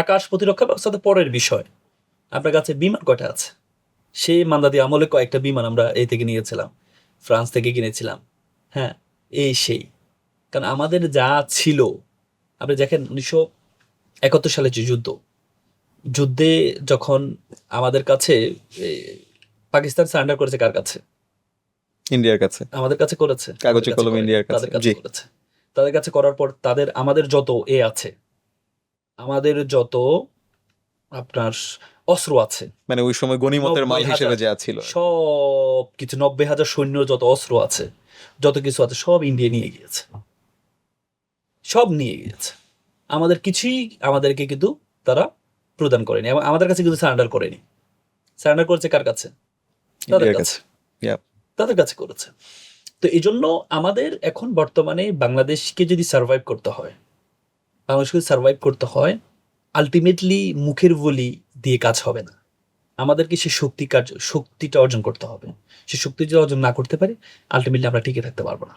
আকাশ প্রতিরক্ষা ব্যবস্থা তো পরের বিষয়। আপনার কাছে বিমান কয়টা আছে? সেই মান্দাদি আমলে কয়েকটা বিমান আমরা এই থেকে নিয়েছিলাম। ফ্রান্স থেকে কিনেছিলাম। হ্যাঁ এই সেই। কারণ আমাদের যা ছিল আপনি দেখেন উনিশশো একাত্তর সালে যে যুদ্ধ যুদ্ধে যখন আমাদের কাছে পাকিস্তান সারেন্ডার করেছে কার কাছে? ইন্ডিয়ার কাছে। আমাদের কাছে করেছে। কাগজে কলমে। ইন্ডিয়ার কাছে, তাদের কাছে করেছে। তাদের কাছে করার পর তাদের আমাদের যত এ আছে আমাদের যত আপনার অস্ত্র আছে মানে ওই সময় গণিমতের মাল নব্বই হিসেবে হাজার। যা ছিল। সব কিছু নব্বই হাজার সৈন্য যত অস্ত্র আছে যত কিছু আছে সব ইন্ডিয়া নিয়ে গিয়েছে। সব নিয়ে গিয়েছে। আমাদের কিছুই আমাদেরকে কিন্তু তারা প্রদান করেনি। এবং আমাদের কাছে কিন্তু সারেন্ডার করেনি। সারেন্ডার করেছে কার কাছে? তাদের কাছে। তাদের কাছে করেছে। তো এই জন্য আমাদের এখন বর্তমানে বাংলাদেশকে যদি সার্ভাইভ করতে হয় বাংলাদেশকে সার্ভাইভ করতে হয় আলটিমেটলি মুখের বলি দিয়ে কাজ হবে না। আমাদেরকে সে শক্তি কার্য, শক্তিটা অর্জন করতে হবে। সে শক্তি যদি অর্জন না করতে পারি আলটিমেটলি আমরা টিকে থাকতে পারব না।